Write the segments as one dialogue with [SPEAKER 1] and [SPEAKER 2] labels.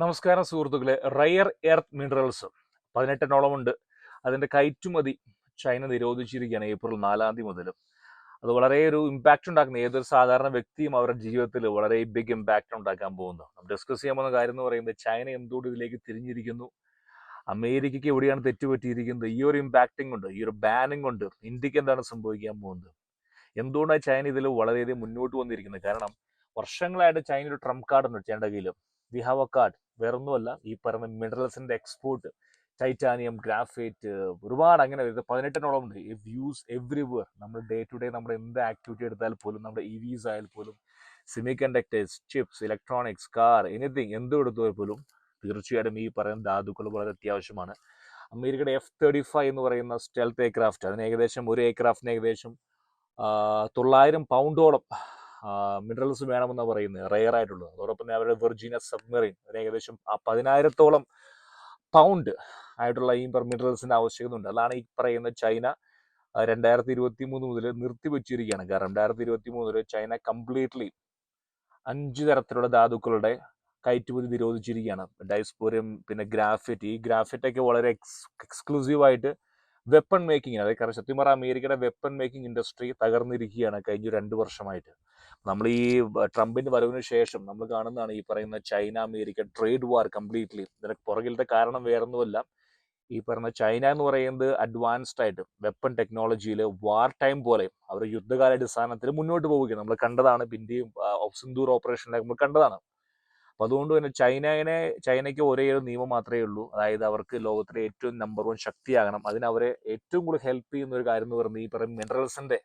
[SPEAKER 1] നമസ്കാരം സുഹൃത്തുക്കളെ. Rare earth minerals പതിനെട്ടെണ്ണോളം ഉണ്ട് അതിന്റെ കയറ്റുമതി ചൈന നിരോധിച്ചിരിക്കുകയാണ് ഏപ്രിൽ നാലാം തീയതി മുതൽ. അത് വളരെ ഒരു ഇമ്പാക്റ്റ് ഉണ്ടാക്കുന്ന. ഏതൊരു സാധാരണ വ്യക്തിയും അവരുടെ ജീവിതത്തിൽ വളരെ ബിഗ് ഇമ്പാക്റ്റ് ഉണ്ടാക്കാൻ പോകുന്നു. നമ്മൾ ഡിസ്കസ് ചെയ്യാൻ പോകുന്ന കാര്യം എന്ന് പറയുന്നത് ചൈന എന്തുകൊണ്ട് ഇതിലേക്ക് തിരിഞ്ഞിരിക്കുന്നു? അമേരിക്കയ്ക്ക് എവിടെയാണ് തെറ്റുപറ്റിയിരിക്കുന്നത്? ഈ ഒരു ഇമ്പാക്റ്റിംഗ് ഉണ്ട് ഈ ഒരു ബാനിങ് കൊണ്ട് ഇന്ത്യയ്ക്ക് എന്താണ് സംഭവിക്കാൻ പോകുന്നത്? എന്തുകൊണ്ടാണ് ചൈന ഇതിൽ വളരെയധികം മുന്നോട്ട് വന്നിരിക്കുന്നത്? കാരണം വർഷങ്ങളായിട്ട് ചൈന ഒരു ട്രംപ് കാർഡ് ഉണ്ട്. ചൈനയുടെ കയ്യിൽ വി ഹാവ് എ കാർഡ് വേറൊന്നുമല്ല ഈ പറഞ്ഞ മിനറൽസിന്റെ എക്സ്പോർട്ട് ടൈറ്റാനിയം ഗ്രാഫൈറ്റ് ഒരുപാട് അങ്ങനെ വരുന്നത്. പതിനെട്ടിനോളം ഉണ്ട്. വ്യൂസ് എവ്രിവർ നമ്മൾ ഡേ ടു ഡേ നമ്മുടെ എന്ത് ആക്ടിവിറ്റി എടുത്താൽ പോലും നമ്മുടെ ഇ വിസ് ആയാൽ പോലും semiconductors chips electronics car anything എന്തും എടുത്താൽ പോലും തീർച്ചയായിട്ടും ഈ പറയുന്ന ധാതുക്കൾ വളരെ അത്യാവശ്യമാണ്. അമേരിക്കയുടെ എഫ് തേർട്ടി ഫൈവ് എന്ന് പറയുന്ന സ്റ്റെൽത്ത് എയർക്രാഫ്റ്റ് അതിന് ഏകദേശം ഒരു എയർക്രാഫ്റ്റിന് ഏകദേശം തൊള്ളായിരം പൗണ്ടോളം മിനറൽസ് വേണമെന്നാണ് പറയുന്നത് റെയർ ആയിട്ടുള്ളത് അതോടൊപ്പം തന്നെ അവരുടെ വെർജീന സബ്മെറീൻ ഏകദേശം പതിനായിരത്തോളം പൗണ്ട് ആയിട്ടുള്ള ഈ മിനറൽസിന്റെ ആവശ്യകത ഉണ്ട് അതാണ് ഈ പറയുന്ന ചൈന രണ്ടായിരത്തി ഇരുപത്തി മൂന്ന് മുതൽ നിർത്തിവെച്ചിരിക്കുകയാണ്. കാരണം രണ്ടായിരത്തി ഇരുപത്തി മൂന്ന് വരെ ചൈന കംപ്ലീറ്റ്ലി അഞ്ച് തരത്തിലുള്ള ധാതുക്കളുടെ കയറ്റുമതി നിരോധിച്ചിരിക്കുകയാണ്. ഡൈസ്പോരിയം പിന്നെ ഗ്രാഫിറ്റ് ഈ ഗ്രാഫിറ്റ് ഒക്കെ വളരെ എക്സ് എക്സ്ക്ലൂസീവ് ആയിട്ട് വെപ്പൺ മേക്കിംഗ് അതായത് കാരണം സത്യം പറഞ്ഞാൽ അമേരിക്കയുടെ വെപ്പൺ മേക്കിംഗ് ഇൻഡസ്ട്രി തകർന്നിരിക്കുകയാണ് കഴിഞ്ഞ രണ്ട് വർഷമായിട്ട്. നമ്മൾ ഈ ട്രംപിന്റെ വരവിന് ശേഷം നമ്മൾ കാണുന്നതാണ് ഈ പറയുന്ന China America trade war completely ഇതിന് പുറകിലത്തെ കാരണം വേറൊന്നുമല്ല. ഈ പറയുന്ന ചൈന എന്ന് പറയുന്നത് അഡ്വാൻസ്ഡ് ആയിട്ട് വെപ്പൺ ടെക്നോളജിയിൽ വാർ ടൈം പോലെ അവർ യുദ്ധകാല അടിസ്ഥാനത്തിൽ മുന്നോട്ട് പോവുകയാണ്. നമ്മൾ കണ്ടതാണ് പിന്നെയും സിന്ദൂർ ഓപ്പറേഷനിലൊക്കെ നമ്മൾ കണ്ടതാണ്. അപ്പൊ അതുകൊണ്ട് തന്നെ ചൈനയെ ചൈനയ്ക്ക് ഒരേ ഒരു നിയമം മാത്രമേ ഉള്ളൂ. അതായത് അവർക്ക് ലോകത്തിലെ ഏറ്റവും നമ്പർ വൺ ശക്തിയാകണം. അതിന് അവരെ ഏറ്റവും കൂടുതൽ ഹെൽപ്പ് ചെയ്യുന്ന ഒരു കാര്യം എന്ന് പറയുന്നത് ഈ പറയുന്ന മിനറൽസിന്റെ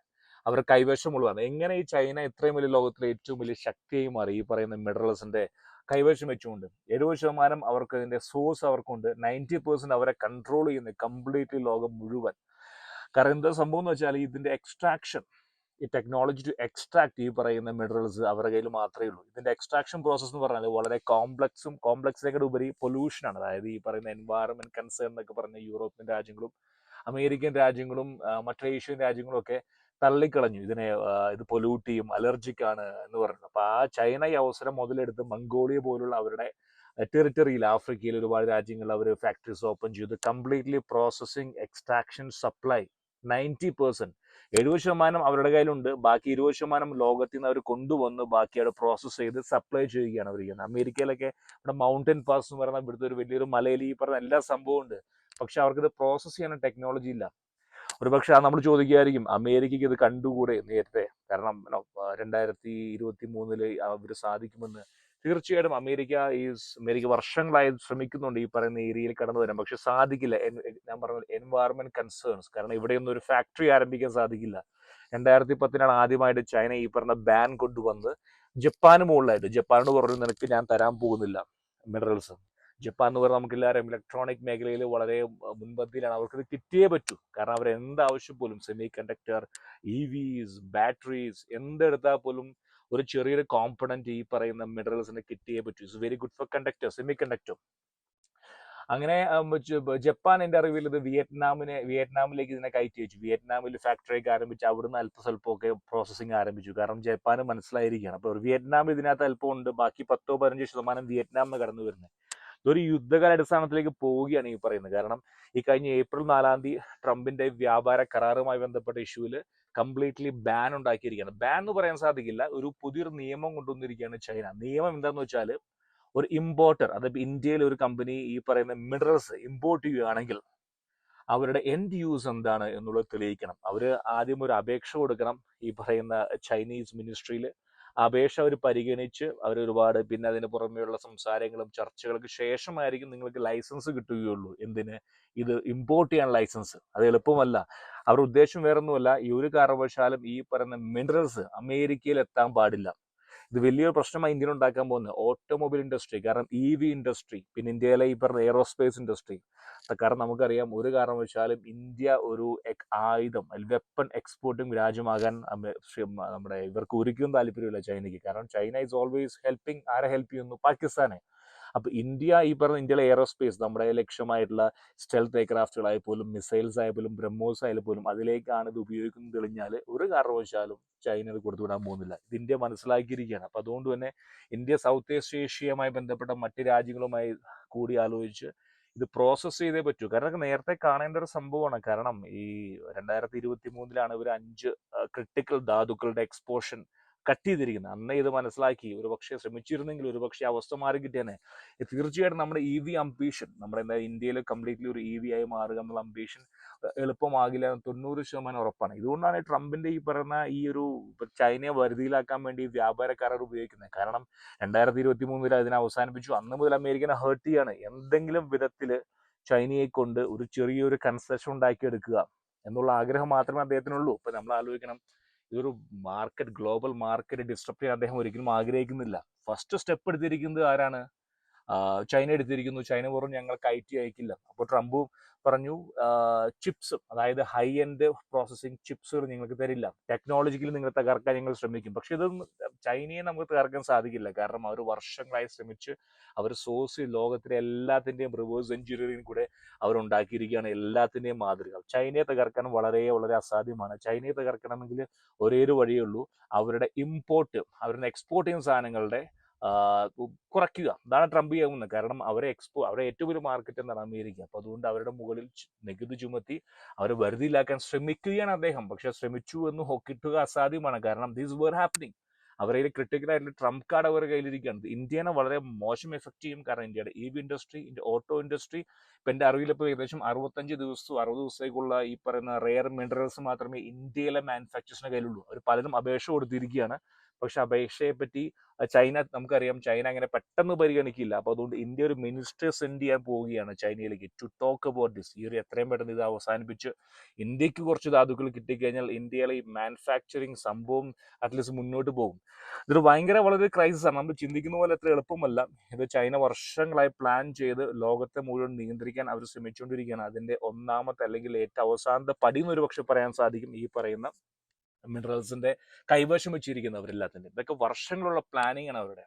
[SPEAKER 1] അവർ കൈവശമുള്ളതാണ് എങ്ങനെ ഈ ചൈന ഇത്രയും വലിയ ലോകത്തിലെ ഏറ്റവും വലിയ ശക്തിയായി മാറി? ഈ പറയുന്ന മിനറൽസിന്റെ കൈവശം വെച്ചുകൊണ്ട് എഴുപത് ശതമാനം അവർക്ക് അതിന്റെ സോഴ്സ് അവർക്കുണ്ട്. നയന്റി പെർസെന്റ് അവരെ കൺട്രോൾ ചെയ്യുന്ന. കംപ്ലീറ്റ്ലി ലോകം മുഴുവൻ. കാരണം എന്താ സംഭവം എന്ന് വെച്ചാൽ ഇതിന്റെ എക്സ്ട്രാക്ഷൻ ഈ ടെക്നോളജി ടു എക്സ്ട്രാക്ട് ഈ പറയുന്ന മിനറൽസ് അവരുടെ കയ്യിൽ മാത്രമേ ഉള്ളൂ. ഇതിന്റെ എക്സ്ട്രാക്ഷൻ പ്രോസസ്സ് എന്ന് പറഞ്ഞാൽ വളരെ കോംപ്ലക്സും കോംപ്ലക്സിനേക്കാൾ ഉപരി പൊല്യൂഷനാണ് അതായത് ഈ പറയുന്ന എൻവയറമെന്റ് കൺസേൺ എന്നൊക്കെ പറഞ്ഞ യൂറോപ്യൻ രാജ്യങ്ങളും അമേരിക്കൻ രാജ്യങ്ങളും മറ്റു ഏഷ്യൻ രാജ്യങ്ങളും ഒക്കെ തള്ളിക്കളഞ്ഞു. ഇതിനെ ഇത് പൊല്യൂട്ട് ചെയ്യും അലർജിക് ആണ് എന്ന് പറഞ്ഞു അപ്പൊ ആ ചൈന ഈ അവസരം മുതലെടുത്ത് മംഗോളിയ പോലുള്ള അവരുടെ ടെറിട്ടറിയിൽ ആഫ്രിക്കയിൽ ഒരുപാട് രാജ്യങ്ങളിൽ അവർ ഫാക്ടറീസ് ഓപ്പൺ ചെയ്തു. Completely processing extraction supply ninety percent എഴുപത് ശതമാനം അവരുടെ കയ്യിലുണ്ട്. ബാക്കി ഇരുപത് ശതമാനം ലോകത്തിൽ നിന്ന് അവർ കൊണ്ടുവന്ന് ബാക്കി അവിടെ പ്രോസസ്സ് ചെയ്ത് സപ്ലൈ ചെയ്യുകയാണ് അവർ ചെയ്യുന്നത്. അമേരിക്കയിലൊക്കെ ഇവിടെ മൗണ്ടൻ പാസ് എന്ന് പറയുന്ന ഇവിടുത്തെ ഒരു വലിയൊരു മലയിൽ ഈ പറഞ്ഞ എല്ലാ സംഭവം ഉണ്ട്. പക്ഷെ അവർക്കിത് പ്രോസസ്സ് ചെയ്യാൻ ടെക്നോളജി ഇല്ല. ഒരു പക്ഷെ നമ്മൾ ചോദിക്കുകയായിരിക്കും അമേരിക്കയ്ക്ക് ഇത് കണ്ടുകൂടെ? നേരത്തെ. കാരണം രണ്ടായിരത്തി ഇരുപത്തി മൂന്നിൽ അവർ സാധിക്കുമെന്ന്. തീർച്ചയായിട്ടും അമേരിക്ക ഈ അമേരിക്ക വർഷങ്ങളായി ശ്രമിക്കുന്നുണ്ട് ഈ പറയുന്ന ഏരിയയിൽ കടന്നു വരാൻ. പക്ഷെ സാധിക്കില്ല. ഞാൻ പറഞ്ഞ എൻവയറമെന്റ് കൺസേൺസ് കാരണം ഇവിടെയൊന്നും ഒരു ഫാക്ടറി ആരംഭിക്കാൻ സാധിക്കില്ല. രണ്ടായിരത്തി പത്തിനാണ് ആദ്യമായിട്ട് ചൈന ഈ പറഞ്ഞ ബാൻ കൊണ്ടുവന്ന് ജപ്പാന് മുകളിലായിട്ട്. ജപ്പാനോട് പറഞ്ഞു നിനക്ക് ഞാൻ തരാൻ പോകുന്നില്ല മിനറൽസ് ജപ്പാൻ എന്ന് പറഞ്ഞാൽ നമുക്ക് എല്ലാവരും ഇലക്ട്രോണിക് മേഖലയിൽ വളരെ മുൻപന്തിയിലാണ്. അവർക്ക് ഇത് കിട്ടിയേ പറ്റൂ. കാരണം അവർ എന്ത് ആവശ്യം പോലും സെമി കണ്ടക്ടർ ഇ വിസ് ബാറ്ററീസ് എന്തെടുത്താൽ പോലും ഒരു ചെറിയൊരു കോമ്പണന്റ് ഈ പറയുന്ന മിനറൽസിന് കിട്ടിയേ പറ്റൂ. It's very good for conductor semiconductor അങ്ങനെ ജപ്പാൻ എന്റെ അറിവിൽ ഇത് വിയറ്റ്നാമിനെ വിയറ്റ്നാമിലേക്ക് ഇതിനെ കയറ്റി വെച്ചു. വിയറ്റ്നാമിൽ ഫാക്ടറി ഒക്കെ ആരംഭിച്ച് അവിടുന്ന് അല്പ സ്വല്പമൊക്കെ പ്രോസസ്സിംഗ് ആരംഭിച്ചു. കാരണം ജപ്പാന് മനസ്സിലായിരിക്കുകയാണ് അപ്പോൾ വിയറ്റ്നാം ഇതിനകത്ത് അല്പമുണ്ട്. ബാക്കി പത്തോ പതിനഞ്ചോ ശതമാനം വിയറ്റ്നാമിന് കടന്നു വരുന്നത് ഇതൊരു യുദ്ധകാല അടിസ്ഥാനത്തിലേക്ക് പോവുകയാണ് ഈ പറയുന്നത്. കാരണം ഈ കഴിഞ്ഞ ഏപ്രിൽ നാലാം തീയതി ട്രംപിന്റെ വ്യാപാര കരാറുമായി ബന്ധപ്പെട്ട ഇഷ്യൂവിൽ കംപ്ലീറ്റ്ലി ബാൻ ഉണ്ടാക്കിയിരിക്കുകയാണ്. ബാൻ എന്ന് പറയാൻ സാധിക്കില്ല. ഒരു പുതിയൊരു നിയമം കൊണ്ടുവന്നിരിക്കുകയാണ് ചൈന. നിയമം എന്താന്ന് വെച്ചാൽ ഒരു ഇമ്പോർട്ടർ അതായത് ഇന്ത്യയിൽ ഒരു കമ്പനി ഈ പറയുന്ന മിനറൽസ് ഇമ്പോർട്ട് ചെയ്യുകയാണെങ്കിൽ അവരുടെ എൻഡ് യൂസ് എന്താണ് എന്നുള്ളത് തെളിയിക്കണം. അവർ ആദ്യം ഒരു അപേക്ഷ കൊടുക്കണം ഈ പറയുന്ന ചൈനീസ് മിനിസ്ട്രിയിൽ അപേക്ഷ അവർ പരിഗണിച്ച് അവർ ഒരുപാട് പിന്നെ അതിന് പുറമെയുള്ള സംസാരങ്ങളും ചർച്ചകൾക്ക് ശേഷമായിരിക്കും നിങ്ങൾക്ക് ലൈസൻസ് കിട്ടുകയുള്ളൂ. എന്തിന്? ഇത് ഇമ്പോർട്ട് ചെയ്യാൻ ലൈസൻസ്. അത് എളുപ്പമല്ല. അവരുടെ ഉദ്ദേശം വേറൊന്നുമല്ല. ഈ ഒരു കാരണവശാലും ഈ പറയുന്ന മിനറൽസ് അമേരിക്കയിൽ എത്താൻ പാടില്ല. ഇത് വലിയൊരു പ്രശ്നമായി ഇന്ത്യയിൽ ഉണ്ടാക്കാൻ പോകുന്നത് ഓട്ടോമൊബൈൽ ഇൻഡസ്ട്രി കാരണം ഇ വി ഇൻഡസ്ട്രി പിന്നെ ഇന്ത്യയിലെ ഈ പറഞ്ഞ എയറോസ്പേസ് ഇൻഡസ്ട്രി കാരണം നമുക്കറിയാം ഒരു കാരണവശാലും ഇന്ത്യ ഒരു ആയുധം വെപ്പൺ എക്സ്പോർട്ടിംഗ് രാജ്യമാകാൻ നമ്മുടെ ഇവർക്ക് ഒരിക്കലും താല്പര്യമില്ല ചൈനയ്ക്ക്. കാരണം ചൈന ഈസ് ഓൾവേസ് ഹെൽപ്പിംഗ് ആരെ ഹെൽപ്പ് ചെയ്യുന്നു? പാകിസ്ഥാനെ. അപ്പൊ ഇന്ത്യ ഈ പറഞ്ഞ ഇന്ത്യയിലെ എയറോസ്പേസ് നമ്മുടെ ലക്ഷ്യമായിട്ടുള്ള സ്റ്റെൽത്ത് എയർക്രാഫ്റ്റുകളായ പോലും മിസൈൽസ് ആയ പോലും ബ്രഹ്മോസ് ആയാലും പോലും അതിലേക്കാണ് ഇത് ഉപയോഗിക്കുന്നത് തെളിഞ്ഞാൽ ഒരു കാരണവശാലും ചൈന ഇത് കൊടുത്തുവിടാൻ പോകുന്നില്ല. ഇത് ഇന്ത്യ മനസ്സിലാക്കിയിരിക്കുകയാണ്. അപ്പം അതുകൊണ്ട് തന്നെ ഇന്ത്യ സൗത്ത് ഈസ്റ്റ് ഏഷ്യയുമായി ബന്ധപ്പെട്ട മറ്റ് രാജ്യങ്ങളുമായി കൂടി ആലോചിച്ച് ഇത് പ്രോസസ്സ് ചെയ്തേ പറ്റൂ. കാരണം നേരത്തെ കാണേണ്ട ഒരു സംഭവമാണ്. കാരണം ഈ രണ്ടായിരത്തി ഇരുപത്തി മൂന്നിലാണ് ഇവർ അഞ്ച് ക്രിട്ടിക്കൽ ധാതുക്കളുടെ എക്സ്പോഷൻ കട്ട് ചെയ്തിരിക്കുന്നത് അന്നേ ഇത് മനസ്സിലാക്കി. ഒരു പക്ഷേ ശ്രമിച്ചിരുന്നെങ്കിൽ ഒരു പക്ഷേ അവസ്ഥ മാറി കിട്ടിയേനെ. തീർച്ചയായിട്ടും നമ്മുടെ ഇ വി അംബീഷൻ നമ്മുടെ എന്താ ഇന്ത്യയിൽ കംപ്ലീറ്റ്ലി ഒരു ഇ വി ആയി മാറുക എന്നുള്ള അംബീഷൻ എളുപ്പമാകില്ല തൊണ്ണൂറ് ശതമാനം ഉറപ്പാണ്. ഇതുകൊണ്ടാണ് ട്രംപിന്റെ ഈ പറയുന്ന ഈ ഒരു ചൈനയെ വരുതിയിലാക്കാൻ വേണ്ടി വ്യാപാര കരാർ ഉപയോഗിക്കുന്നത്. കാരണം രണ്ടായിരത്തി ഇരുപത്തി മൂന്നിൽ അതിനെ അവസാനിപ്പിച്ചു. അന്ന് മുതൽ അമേരിക്കനെ ഹേർട്ട് ചെയ്യാണ്. എന്തെങ്കിലും വിധത്തിൽ ചൈനയെ കൊണ്ട് ഒരു ചെറിയൊരു കൺസെഷൻ ഉണ്ടാക്കിയെടുക്കുക എന്നുള്ള ആഗ്രഹം മാത്രമേ അദ്ദേഹത്തിനുള്ളൂ. ഇപ്പൊ നമ്മൾ ആലോചിക്കണം. ഇതൊരു മാർക്കറ്റ് ഗ്ലോബൽ മാർക്കറ്റ് ഡിസ്ട്രപ്റ്റ് ചെയ്യാൻ അദ്ദേഹം ഒരിക്കലും ആഗ്രഹിക്കുന്നില്ല. ഫസ്റ്റ് സ്റ്റെപ്പ് എടുത്തിരിക്കുന്നത് ആരാണ്? ചൈന എടുത്തിരിക്കുന്നു. ചൈന പറഞ്ഞു ഞങ്ങൾക്ക് ഐ ടി അയക്കില്ല. അപ്പോൾ ട്രംപ് പറഞ്ഞു ചിപ്സ് അതായത് ഹൈ എൻഡ് പ്രോസസ്സിംഗ് ചിപ്സുകൾ നിങ്ങൾക്ക് തരില്ല. ടെക്നോളജിക്കലി നിങ്ങൾ തകർക്കാൻ ഞങ്ങൾ ശ്രമിക്കും. പക്ഷെ ഇതൊന്നും ചൈനയെ നമുക്ക് തകർക്കാൻ സാധിക്കില്ല. കാരണം അവർ വർഷങ്ങളായി ശ്രമിച്ച് അവർ സോഴ്സ് ലോകത്തിലെ എല്ലാത്തിന്റെയും റിവേഴ്സ് എഞ്ചിനീയറിംഗ് കൂടെ അവർ ഉണ്ടാക്കിയിരിക്കുകയാണ്. എല്ലാത്തിന്റെയും മാതൃക. ചൈനയെ തകർക്കാൻ വളരെ വളരെ അസാധ്യമാണ്. ചൈനയെ തകർക്കണമെങ്കിൽ ഒരേ ഒരു വഴിയേ ഉള്ളൂ. അവരുടെ ഇമ്പോർട്ട് അവരുടെ എക്സ്പോർട്ട് ചെയ്യുന്ന സാധനങ്ങളുടെ കുറയ്ക്കുക. അതാണ് ട്രംപ് ചെയ്യുന്നത്. കാരണം അവരെ എക്സ്പോ അവരെ ഏറ്റവും വലിയ മാർക്കറ്റ് എന്താണ് അമേരിക്ക. അപ്പൊ അതുകൊണ്ട് അവരുടെ മുകളിൽ നികുതി ചുമത്തി അവരെ വരുതിയിലാക്കാൻ ശ്രമിക്കുകയാണ് അദ്ദേഹം. പക്ഷെ ശ്രമിച്ചു എന്ന് കിട്ടുക അസാധ്യമാണ്. കാരണം ദീസ് വേർ ഹാപ്പനിങ് അവരെ ക്രിട്ടിക്കൽ ആയിട്ടുള്ള ട്രംപ് കാർഡ് അവരുടെ കയ്യിലിരിക്കുകയാണ്. ഇന്ത്യനെ വളരെ മോശം എഫക്ട് ചെയ്യും. കാരണം ഇന്ത്യയുടെ E V industry auto industry ഇപ്പൊ എന്റെ അറിവിൽ ഇപ്പോൾ ഏകദേശം അറുപത്തഞ്ച് ദിവസവും അറുപത് ദിവസത്തേക്കുള്ള ഈ പറയുന്ന റെയർ മിനറൽസ് മാത്രമേ ഇന്ത്യയിലെ മാനുഫാക്ചേഴ്സിന്റെ കയ്യിലുള്ളൂ. അവർ പലരും അപേക്ഷ കൊടുത്തിരിക്കുകയാണ്. പക്ഷെ അപേക്ഷയെ പറ്റി ചൈന നമുക്കറിയാം ചൈന അങ്ങനെ പെട്ടെന്ന് പരിഗണിക്കില്ല. അപ്പൊ അതുകൊണ്ട് ഇന്ത്യ ഒരു മിനിസ്റ്റർ സെൻഡ് ചെയ്യാൻ പോവുകയാണ് ചൈനയിലേക്ക്. ടു ടോക്ക് അബൌട്ട് ദിസ് ഈ ഒരു എത്രയും പെട്ടെന്ന് ഇത് അവസാനിപ്പിച്ച് ഇന്ത്യയ്ക്ക് കുറച്ച് ധാതുക്കൾ കിട്ടിക്കഴിഞ്ഞാൽ ഇന്ത്യയിലെ ഈ മാനുഫാക്ചറിങ് സംഭവം അറ്റ്ലീസ്റ്റ് മുന്നോട്ട് പോകും. ഇതൊരു ഭയങ്കര വളരെ ക്രൈസിസ് ആണ്. നമ്മൾ ചിന്തിക്കുന്ന പോലെ അത്ര എളുപ്പമല്ല. ഇത് ചൈന വർഷങ്ങളായി പ്ലാൻ ചെയ്ത് ലോകത്തെ മുഴുവൻ നിയന്ത്രിക്കാൻ അവർ ശ്രമിച്ചുകൊണ്ടിരിക്കുകയാണ്. അതിന്റെ ഒന്നാമത്തെ അല്ലെങ്കിൽ ഏറ്റവും അവസാനത്തെ പടി എന്ന് ഒരു പക്ഷെ പറയാൻ സാധിക്കും ഈ പറയുന്ന മിനറൽസിന്റെ കൈവശം വെച്ചിരിക്കുന്നവരെല്ലാത്തിന്റെയും. ഇതൊക്കെ വർഷങ്ങളുള്ള പ്ലാനിങ് ആണ് അവരുടെ.